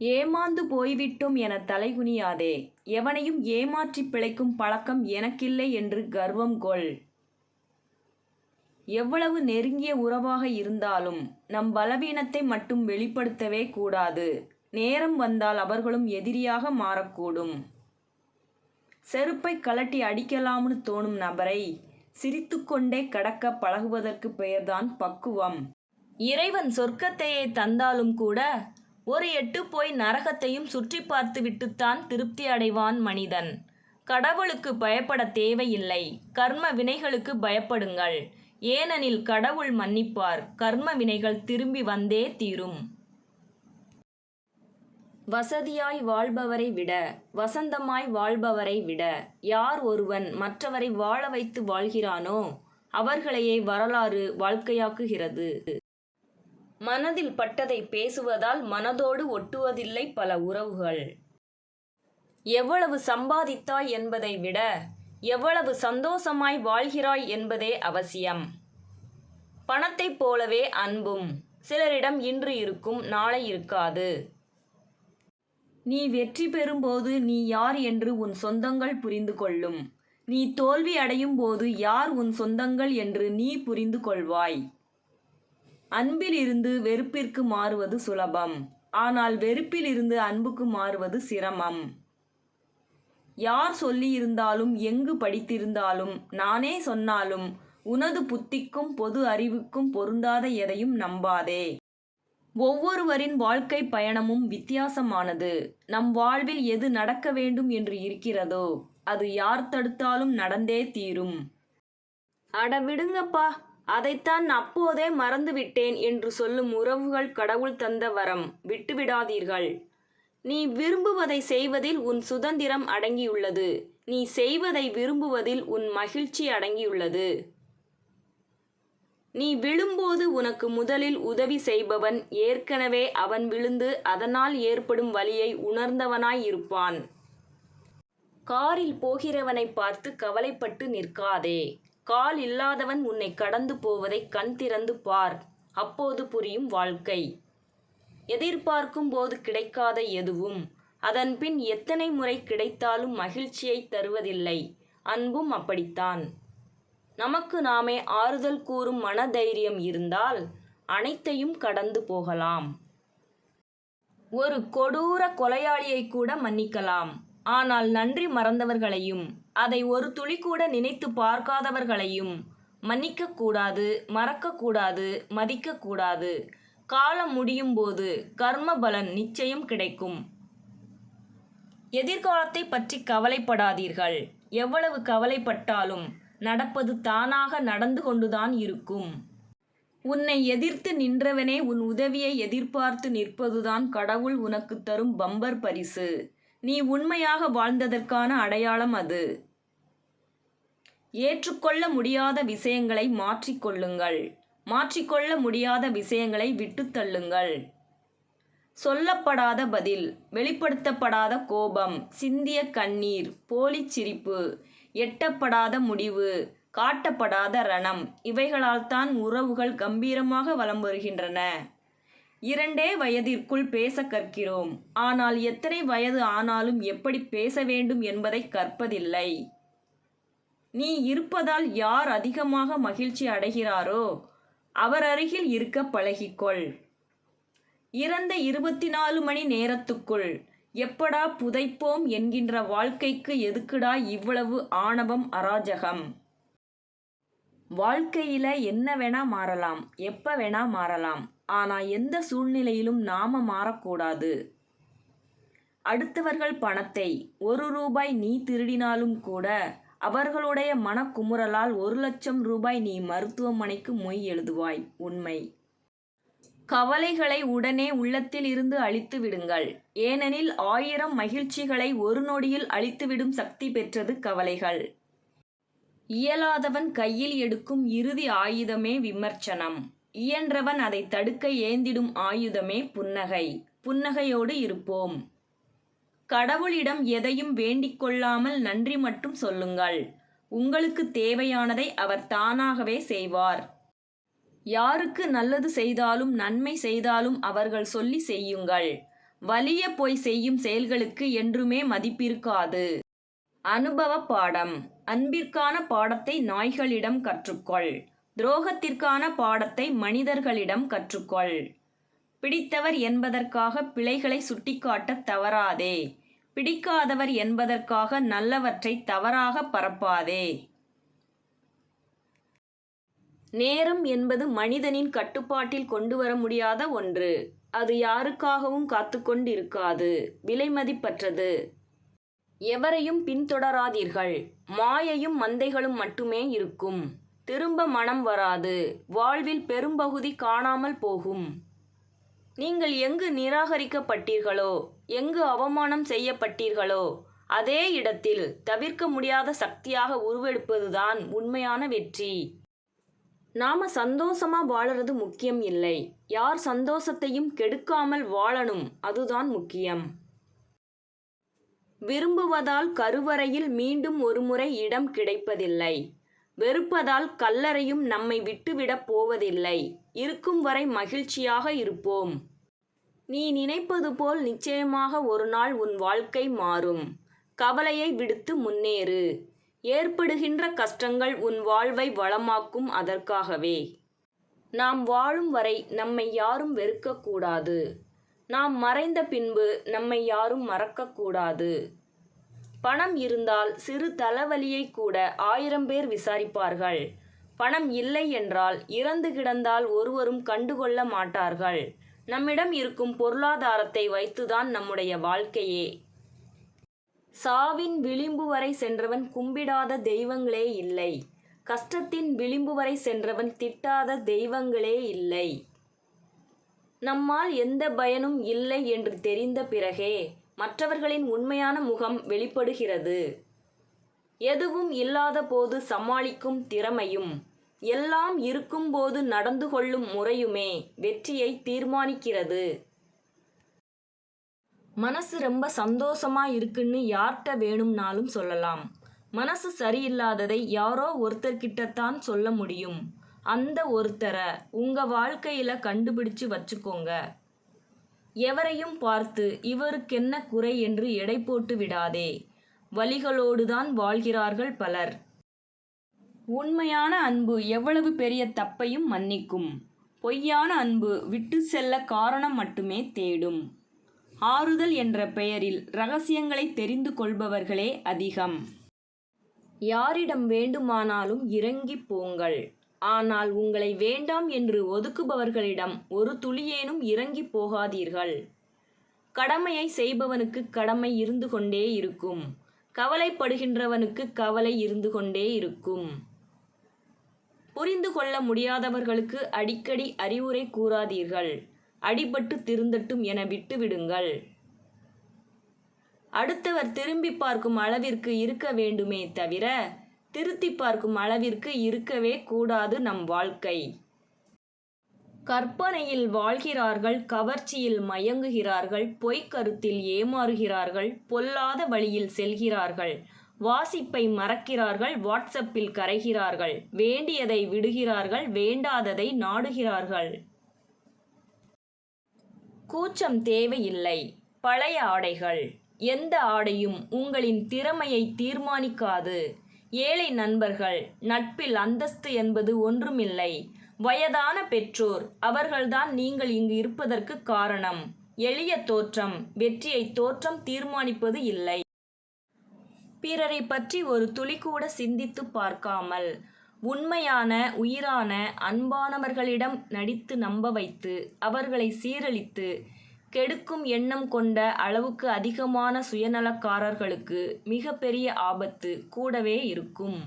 ஏமாந்து போய்விட்டோம் என தலைகுனியாதே. எவனையும் ஏமாற்றிப் பிழைக்கும் பழக்கம் எனக்கில்லை என்று கர்வம் கொள். எவ்வளவு நெருங்கிய உறவாக இருந்தாலும் நம் பலவீனத்தை மட்டும் வெளிப்படுத்தவே கூடாது. நேரம் வந்தால் அவர்களும் எதிரியாக மாறக்கூடும். செருப்பை கலட்டி அடிக்கலாம்னு தோணும் நபரை சிரித்துக்கொண்டே கடக்க பழகுவதற்கு பெயர்தான் பக்குவம். இறைவன் சொர்க்கத்தையே தந்தாலும் கூட ஒரு எட்டு போய் நரகத்தையும் சுற்றி பார்த்து விட்டுத்தான் திருப்தி அடைவான் மனிதன். கடவுளுக்கு பயப்பட தேவையில்லை. கர்ம வினைகளுக்கு பயப்படுங்கள். ஏனெனில் கடவுள் மன்னிப்பார். கர்ம வினைகள் திரும்பி வந்தே தீரும். வசதியாய் வாழ்பவரை விட வசந்தமாய் வாழ்பவரை விட யார் ஒருவன் மற்றவரை வாழ வைத்து வாழ்கிறானோ அவர்களையே வரலாறு வாழ்க்கையாக்குகிறது. மனதில் பட்டதை பேசுவதால் மனதோடு ஒட்டுவதில்லை பல உறவுகள். எவ்வளவு சம்பாதித்தாய் என்பதை விட எவ்வளவு சந்தோஷமாய் வாழ்கிறாய் என்பதே அவசியம். பணத்தைப் போலவே அன்பும் சிலரிடம் இன்று இருக்கும் நாளை இருக்காது. நீ வெற்றி பெறும்போது நீ யார் என்று உன் சொந்தங்கள் புரிந்து கொள்ளும். நீ தோல்வி அடையும் போது யார் உன் சொந்தங்கள் என்று நீ புரிந்து கொள்வாய். அன்பிலிருந்து வெறுப்பிற்கு மாறுவது சுலபம். ஆனால் வெறுப்பில் இருந்து அன்புக்கு மாறுவது சிரமம். யார் சொல்லியிருந்தாலும் எங்கு படித்திருந்தாலும் நானே சொன்னாலும் உனது புத்திக்கும் பொது அறிவுக்கும் பொருந்தாத எதையும் நம்பாதே. ஒவ்வொருவரின் வாழ்க்கை பயணமும் வித்தியாசமானது. நம் வாழ்வில் எது நடக்க வேண்டும் என்று இருக்கிறதோ அது யார் தடுத்தாலும் நடந்தே தீரும். அட விடுங்கப்பா அதைத்தான் அப்போதே மறந்துவிட்டேன் என்று சொல்லும் உறவுகள் கடவுள் தந்த வரம். விட்டுவிடாதீர்கள். நீ விரும்புவதை செய்வதில் உன் சுதந்திரம் அடங்கியுள்ளது. நீ செய்வதை விரும்புவதில் உன் மகிழ்ச்சி அடங்கியுள்ளது. நீ விழும்போது உனக்கு முதலில் உதவி செய்பவன் ஏற்கனவே அவன் விழுந்து அதனால் ஏற்படும் வலியை உணர்ந்தவனாய் இருப்பான். காரில் போகிறவனை பார்த்து கவலைப்பட்டு நிற்காதே. கால் இல்லாதவன் உன்னை கடந்து போவதை கண் திறந்து பார். அப்போது புரியும் வாழ்க்கை. எதிர்பார்க்கும் போது கிடைக்காத எதுவும். அதன் பின் எத்தனை முறை கிடைத்தாலும் மகிழ்ச்சியை தருவதில்லை. அன்பும் அப்படித்தான். நமக்கு நாமே ஆறுதல் கூறும் மனதைரியம் இருந்தால் அனைத்தையும் கடந்து போகலாம். ஒரு கொடூர கொலையாளியை கூட மன்னிக்கலாம். ஆனால் நன்றி மறந்தவர்களையும் அதை ஒரு துளி கூட நினைத்து பார்க்காதவர்களையும் மன்னிக்கக்கூடாது மறக்கக்கூடாது மதிக்கக்கூடாது காலம் முடியும் போது கர்ம பலன் நிச்சயம் கிடைக்கும். எதிர்காலத்தை பற்றி கவலைப்படாதீர்கள். எவ்வளவு கவலைப்பட்டாலும் நடப்பது தானாக நடந்து கொண்டுதான் இருக்கும். உன்னை எதிர்த்து நின்றவனே உன் உதவியை எதிர்பார்த்து நிற்பதுதான் கடவுள் உனக்கு தரும் பம்பர் பரிசு. நீ உண்மையாக வாழ்ந்ததற்கான அடையாளம் அது. ஏற்றுக்கொள்ள முடியாத விஷயங்களை மாற்றிக்கொள்ளுங்கள் மாற்றிக்கொள்ள முடியாத விஷயங்களை விட்டுத்தள்ளுங்கள் சொல்லப்படாத பதில் வெளிப்படுத்தப்படாத கோபம் சிந்திய கண்ணீர் போலிச் சிரிப்பு எட்டப்படாத முடிவு காட்டப்படாத ரணம் இவைகளால் தான் உறவுகள் கம்பீரமாக வலம் வருகின்றன. இரண்டே வயதிற்குள் பேச கற்கிறோம். ஆனால் எத்தனை வயது ஆனாலும் எப்படி பேச வேண்டும் என்பதை கற்பதில்லை. நீ இருப்பதால் யார் அதிகமாக மகிழ்ச்சி அடைகிறாரோ அவர் அருகில் இருக்க பழகிக்கொள். இறந்த இருபத்தி நாலு மணி நேரத்துக்குள் எப்படா புதைப்போம் என்கின்ற வாழ்க்கைக்கு எதுக்குடா இவ்வளவு ஆணவம் அராஜகம்? வாழ்க்கையில என்ன வேணா மாறலாம் எப்ப வேணா மாறலாம். ஆனால் எந்த சூழ்நிலையிலும் நாம மாறக்கூடாது. அடுத்தவர்கள் பணத்தை ஒரு ரூபாய் நீ திருடினாலும் கூட அவர்களுடைய மனக்குமுறலால் ஒரு லட்சம் ரூபாய் நீ மருத்துவமனைக்கு மொய் எழுதுவாய். உண்மை. கவலைகளை உடனே உள்ளத்தில் இருந்து அழித்து விடுங்கள். ஏனெனில் ஆயிரம் மகிழ்ச்சிகளை ஒரு நொடியில் அழித்துவிடும் சக்தி பெற்றது கவலைகள். இயலாதவன் கையில் எடுக்கும் இறுதி ஆயுதமே விமர்சனம். இயன்றவன் அதை தடுக்க ஏந்திடும் ஆயுதமே புன்னகை. புன்னகையோடு இருப்போம். கடவுளிடம் எதையும் வேண்டிக் கொள்ளாமல் நன்றி மட்டும் சொல்லுங்கள். உங்களுக்கு தேவையானதை அவர் தானாகவே செய்வார். யாருக்கு நல்லது செய்தாலும் நன்மை செய்தாலும் அவர்கள் சொல்லி செய்யுங்கள். வலிய போய் செய்யும் செயல்களுக்கு என்றுமே மதிப்பிருக்காது. அனுபவ பாடம். அன்பிற்கான பாடத்தை நாய்களிடம் கற்றுக்கொள். துரோகத்திற்கான பாடத்தை மனிதர்களிடம் கற்றுக்கொள். பிடித்தவர் என்பதற்காக பிழைகளை சுட்டிக்காட்ட தவறாதே. பிடிக்காதவர் என்பதற்காக நல்லவற்றை தவறாக பரப்பாதே. நேரம் என்பது மனிதனின் கட்டுப்பாட்டில் கொண்டு வர முடியாத ஒன்று. அது யாருக்காகவும் காத்துக்கொண்டிருக்காது. விலைமதிப்பற்றது எவரையும் பின்தொடராதீர்கள். மாயையும் மந்தைகளும் மட்டுமே இருக்கும். திரும்ப மனம் வராது. வாழ்வில் பெரும்பகுதி காணாமல் போகும். நீங்கள் எங்கு நிராகரிக்கப்பட்டீர்களோ எங்கு அவமானம் செய்யப்பட்டீர்களோ அதே இடத்தில் தவிர்க்க முடியாத சக்தியாக உருவெடுப்பதுதான் உண்மையான வெற்றி. நாம சந்தோஷமா வாழறது முக்கியம் இல்லை. யார் சந்தோஷத்தையும் கெடுக்காமல் வாழணும் அதுதான் முக்கியம். விரும்புவதால் கருவறையில் மீண்டும் ஒருமுறை இடம் கிடைப்பதில்லை. வெறுப்பதால் கல்லறையும் நம்மை விட்டுவிடப் போவதில்லை. இருக்கும் வரை மகிழ்ச்சியாக இருப்போம். நீ நினைப்பது போல் நிச்சயமாக ஒரு நாள் உன் வாழ்க்கை மாறும். கவலையை விடுத்து முன்னேறு. ஏற்படுகின்ற கஷ்டங்கள் உன் வாழ்வை வளமாக்கும் அதற்காகவே. நாம் வாழும் வரை நம்மை யாரும் வெறுக்கக்கூடாது. நாம் மறைந்த பின்பு நம்மை யாரும் மறக்கக்கூடாது. பணம் இருந்தால் சிறு தலைவலியை கூட ஆயிரம் பேர் விசாரிப்பார்கள். பணம் இல்லை என்றால் இறந்து கிடந்தால் ஒருவரும் கண்டுகொள்ள மாட்டார்கள். நம்மிடம் இருக்கும் பொருளாதாரத்தை வைத்துதான் நம்முடைய வாழ்க்கையே. சாவின் விளிம்பு வரை சென்றவன் கும்பிடாத தெய்வங்களே இல்லை. கஷ்டத்தின் விளிம்பு வரை சென்றவன் திட்டாத தெய்வங்களே இல்லை. நம்மால் எந்த பயனும் இல்லை என்று தெரிந்த பிறகே மற்றவர்களின் உண்மையான முகம் வெளிப்படுகிறது. எதுவும் இல்லாத போது சமாளிக்கும் திறமையும் எல்லாம் இருக்கும்போது நடந்து கொள்ளும் முறையுமே வெற்றியை தீர்மானிக்கிறது. மனசு ரொம்ப சந்தோஷமா இருக்குன்னு யார்கிட்ட வேணும்னாலும் சொல்லலாம். மனசு சரியில்லாததை யாரோ ஒருத்தர்கிட்டத்தான் சொல்ல முடியும். அந்த ஒருத்தரை உங்க வாழ்க்கையில கண்டுபிடிச்சு வச்சுக்கோங்க. எவரையும் பார்த்து இவருக்கென்ன குறை என்று எடை போட்டு விடாதே. வழிகளோடுதான் வாழ்கிறார்கள் பலர். உண்மையான அன்பு எவ்வளவு பெரிய தப்பையும் மன்னிக்கும். பொய்யான அன்பு விட்டு செல்ல காரணம் மட்டுமே தேடும். ஆறுதல் என்ற பெயரில் ரகசியங்களை தெரிந்து கொள்பவர்களே அதிகம். யாரிடம் வேண்டுமானாலும் இறங்கிப் போங்கள். ஆனால் உங்களை வேண்டாம் என்று ஒதுக்குபவர்களிடம் ஒரு துளியேனும் இறங்கிப் போகாதீர்கள். கடமையை செய்பவனுக்கு கடமை இருந்து கொண்டே இருக்கும். கவலைப்படுகின்றவனுக்கு கவலை இருந்து கொண்டே இருக்கும். புரிந்து கொள்ள முடியாதவர்களுக்கு அடிக்கடி அறிவுரை கூறாதீர்கள். அடிபட்டு திருந்தட்டும் என விட்டுவிடுங்கள். அடுத்தவர் திரும்பி பார்க்கும் அளவிற்கு இருக்க வேண்டுமே தவிர திருத்தி பார்க்கும் அளவிற்கு இருக்கவே கூடாது நம் வாழ்க்கை. கற்பனையில் வாழ்கிறார்கள் கவர்ச்சியில் மயங்குகிறார்கள் பொய்க்கருத்தில் ஏமாறுகிறார்கள் பொல்லாத வழியில் செல்கிறார்கள் வாசிப்பை மறக்கிறார்கள் வாட்ஸ்அப்பில் கரைகிறார்கள் வேண்டியதை விடுகிறார்கள் வேண்டாததை நாடுகிறார்கள். கூச்சம் தேவையில்லை. பழைய ஆடைகள். எந்த ஆடையும் உங்களின் திறமையை தீர்மானிக்காது. ஏழை நண்பர்கள் நட்பில் அந்தஸ்து என்பது ஒன்றுமில்லை. வயதான பெற்றோர் அவர்கள்தான் நீங்கள் இங்கு இருப்பதற்கு காரணம். எளிய தோற்றம் வெற்றியை தோற்றம் தீர்மானிப்பது இல்லை. பிறரை பற்றி ஒரு துளி கூட சிந்தித்து பார்க்காமல் உண்மையான உயிரான அன்பானவர்களிடம் நடித்து நம்ப வைத்து அவர்களை சீரழித்து கெடுக்கும் எண்ணம் கொண்ட அளவுக்கு அதிகமான சுயநலக்காரர்களுக்கு மிகப்பெரிய ஆபத்து கூடவே இருக்கும்.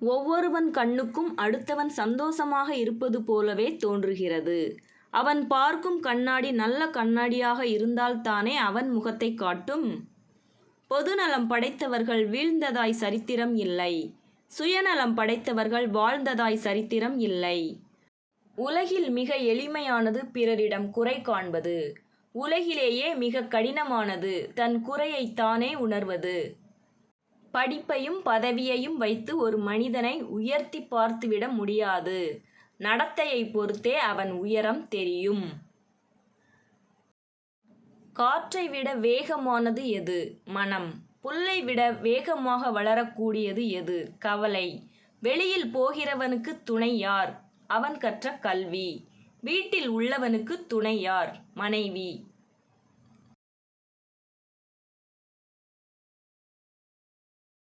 ஒவ்வொருவன் கண்ணுக்கும் அடுத்தவன் சந்தோஷமாக இருப்பது போலவே தோன்றுகிறது. அவன் பார்க்கும் கண்ணாடி நல்ல கண்ணாடியாக இருந்தால்தானே அவன் முகத்தை காட்டும். பொதுநலம் படைத்தவர்கள் வீழ்ந்ததாய் சரித்திரம் இல்லை. சுயநலம் படைத்தவர்கள் வாழ்ந்ததாய் சரித்திரம் இல்லை. உலகில் மிக எளிமையானது பிறரிடம் குறை காண்பது. உலகிலேயே மிக கடினமானது தன் குறையை தானே உணர்வது. படிப்பையும் பதவியையும் வைத்து ஒரு மனிதனை உயர்த்தி பார்த்துவிட முடியாது. நடத்தையை பொறுத்தே அவன் உயரம் தெரியும். காற்றை விட வேகமானது எது? மனம். புல்லை விட வேகமாக வளரக்கூடியது எது? கவலை. வெளியில் போகிறவனுக்கு துணை யார்? அவன் கற்ற கல்வி. வீட்டில் உள்ளவனுக்கு துணையார் மனைவி.